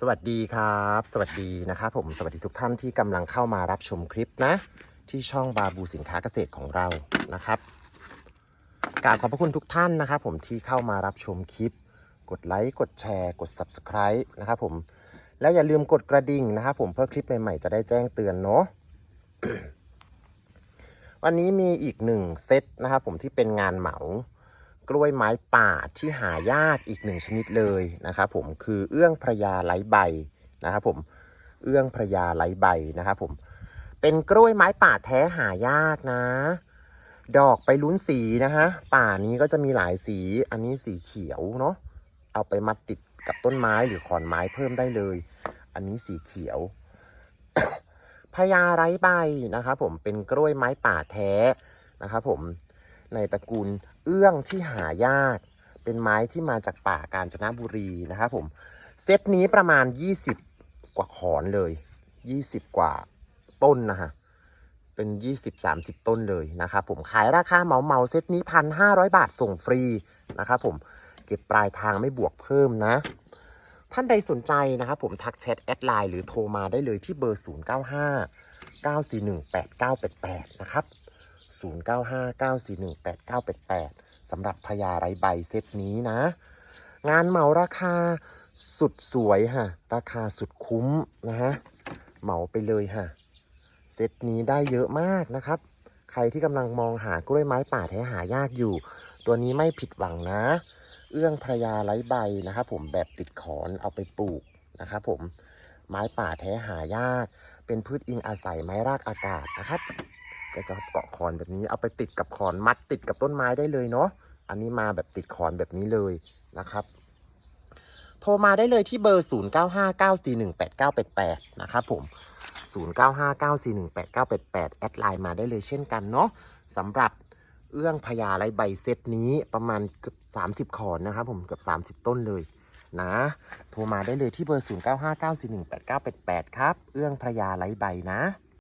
สวัสดีครับ สวัสดีนะครับผมสวัสดีทุกท่านที่กำลังเข้ามารับชมคลิปนะ ที่ช่องบาบูสินค้าเกษตรของเรานะครับกราบขอบพระคุณทุกท่านนะครับผมที่เข้ามารับชมคลิป กดไลค์กดแชร์ กด Subscribe นะครับผมและอย่าลืมกดกระดิ่งนะครับผมเพื่อคลิปใหม่ๆจะได้แจ้งเตือนเนาะวันนี้มีอีกหนึ่งเซตนะครับผมที่เป็นงานเหมา กล้วยไม้ป่าที่หายากอีกหนึ่งชนิดเลยนะครับผมคือเอื้องพระยาไร้ใบนะครับผมเอื้องพระยาไร้ใบนะครับผมเป็นกล้วยไม้ป่าแท้หายากนะ ดอกไปลุ้นสีนะฮะป่านี้ก็จะมีหลายสีอันนี้สีเขียวเนาะเอาไปมัดติดกับต้นไม้หรือขอนไม้เพิ่มได้เลย อันนี้สีเขียวพญาไร้ใบนะครับผมเป็นกล้วยไม้ป่าแท้นะครับผม ในตระกูลเอื้องที่หายาก เป็นไม้ที่มาจากป่ากาญจนบุรีนะครับผม เซตนี้ประมาณ 20 กว่าขอนเลย 20 กว่าต้นนะฮะ เป็น 20-30 ต้นเลยนะครับผม ขายราคาเมาเมาเซตนี้ 1,500 บาทส่งฟรีนะครับผม เก็บปลายทางไม่บวกเพิ่มนะ ท่านใดสนใจนะครับผมทักแชทแอดไลน์หรือโทรมาได้เลยที่เบอร์ 095 941 8988 นะครับ 095 941 8988สำหรับพญาไรใบเซตนี้นะ งานเหมาราคาสุดสวยฮะ ราคาสุดคุ้มนะฮะ เหมาไปเลยฮะ เซตนี้ได้เยอะมากนะครับ ใครที่กำลังมองหากล้วยไม้ป่าแท้หายากอยู่ ตัวนี้ไม่ผิดหวังนะ เอื้องพระยาไร้ใบนะครับผมแบบติดขอนเอาไปปลูกนะครับผม ไม้ป่าแท้หายาก เป็นพืชอิงอาศัยไม้รากอากาศนะครับ จะจะเกาะขอนแบบนี้เอาไปติดกับขอนมัดติดกับต้นไม้ได้เลยเนาะ อันนี้มาแบบติดขอนแบบนี้เลยนะครับโทรมาได้เลยที่เบอร์ 0959418988 นะครับผม 0959418988 แอดไลน์มาได้เลยเช่นกันเนาะสำหรับเอื้องพญาไรใบเซตนี้ประมาณเกือบ30 ขอนนะครับผมเกือบ 30 ต้นเลย นะ โทรมาได้เลยที่เบอร์ 0959418988 ครับ เอื้องพระยาไรใบนะ